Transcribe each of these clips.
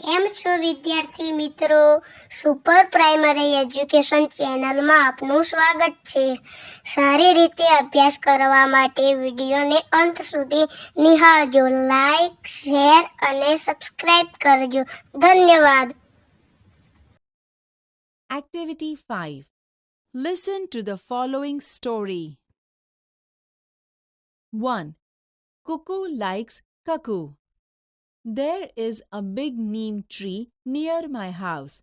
કેમ છો વિદ્યાર્થી મિત્રો સુપર પ્રાઇમરી એજ્યુકેશન ચેનલમાં આપનું સ્વાગત છે સારી રીતે અભ્યાસ કરવા માટે વિડીયોને અંત સુધી નિહાળજો લાઇક શેર અને સબસ્ક્રાઇબ કરજો ધન્યવાદ activity 5 listen to the following story 1 Kuku likes cuckoo There is a big neem tree near my house.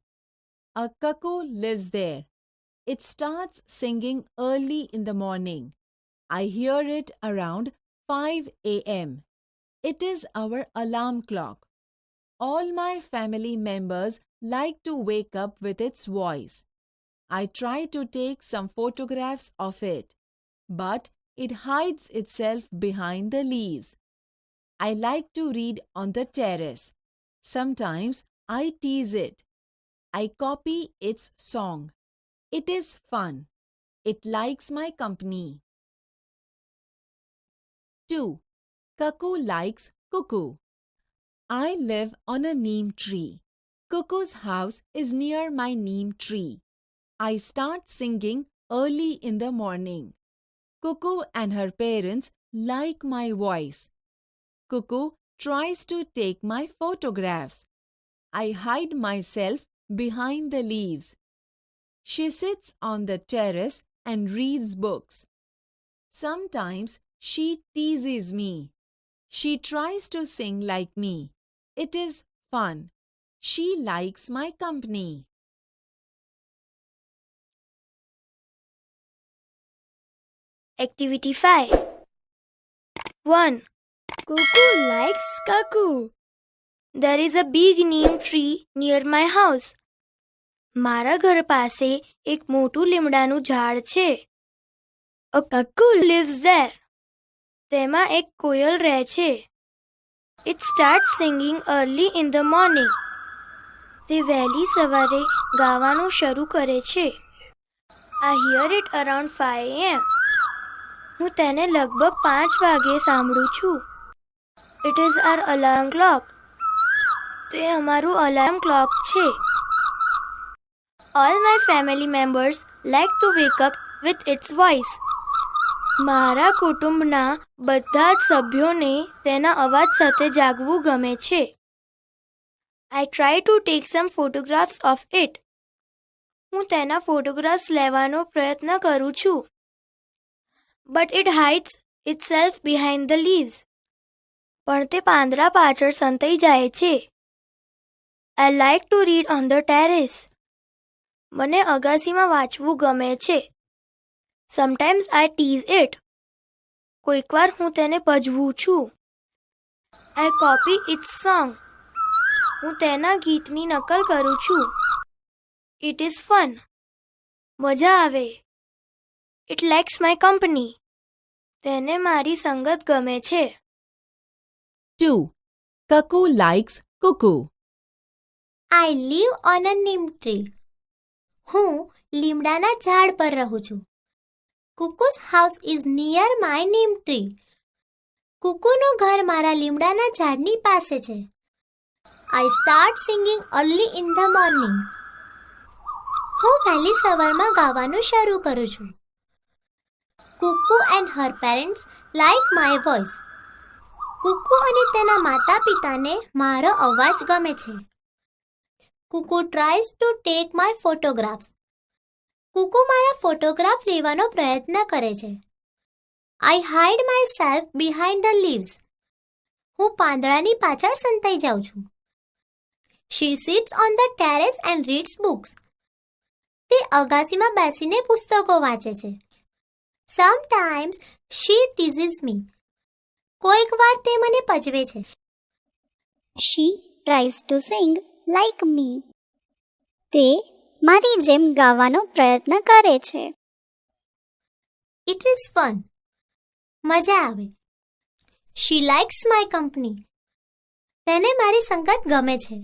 A cuckoo lives there. It starts singing early in the morning. I hear it around 5 a.m. It is our alarm clock. All my family members like to wake up with its voice. I try to take some photographs of it, but it hides itself behind the leaves. I like to read on the terrace. Sometimes I tease it. I copy its song. It is fun. It likes my company. 2. Cuckoo likes cuckoo. I live on a neem tree. Cuckoo's house is near my neem tree. I start singing early in the morning. Cuckoo and her parents like my voice. Cuckoo tries to take my photographs. I hide myself behind the leaves. She sits on the terrace and reads books. Sometimes she teases me. She tries to sing like me. It is fun. She likes my company. Activity 5 1. Cuckoo likes cuckoo. There is a big neem tree near my house. મારા ઘર પાસે એક મોટું લીમડાનું ઝાડ છે અ કક્કુ leaves there તેમાં એક કોયલ રહે છે it start singing early in the morning તે વહેલી સવારે ગાવાનું શરૂ કરે છે I hear it around five AM હું તેને લગભગ પાંચ વાગે સાંભળું છું it is our alarm clock તે અમારું અલાર્મ ક્લોક છે all my family members like to wake up with its voice મારા કુટુંબના બધા જ સભ્યોને તેના અવાજ સાથે જાગવું ગમે છે I try to take some photographs of it હું તેના ફોટોગ્રાફ્સ લેવાનો પ્રયત્ન કરું છું but it hides itself behind the leaves પણ તે પાંદરા પાછળ સંતાઈ જાય છે I like to read on the terrace મને અગાસીમાં વાંચવું ગમે છે સમટાઈમ્સ આઈ ટીઝ ઇટ કોઈકવાર હું તેને ભજવું છું આઈ કોપી ઇટ્સ સોંગ હું તેના ગીતની નકલ કરું છું ઇટ ઇઝ ફન મજા આવે ઇટ લેક્સ માય કંપની તેને મારી સંગત ગમે છે 2. Cuckoo likes cuckoo. I live on a neem tree. હું લીમડાના ઝાડ પર રહું છું. Kuku's house is near my neem tree. કુકુનું ઘર મારા લીમડાના ઝાડની પાસે છે. I start singing early in the morning. હું વહેલી સવારમાં ગાવાનું શરૂ કરું છું. Kuku and her parents like my voice. Kuku અને તેના માતા પિતાને મારો અવાજ ગમે છે Kuku tries to take my photographs Kuku મારા ફોટોગ્રાફ લેવાનો પ્રયત્ન કરે છે I hide myself behind the leaves હું પાંદડાની પાછળ સંતાઈ જાઉં છું she sits on the terrace and reads books તે અગાસીમાં બેસીને પુસ્તકો વાંચે છે સમટાઇમ્સ શી ટીઝીઝ મી કોઈક વાર તે મને પજવે છે શી ટ્રાઈઝ ટુ સિંગ લાઈક મી તે મારી જેમ ગાવાનો પ્રયત્ન કરે છે ઇટ ઇઝ ફન મજા આવે શી લાઇક્સ માય કંપની તેને મારી સંગત ગમે છે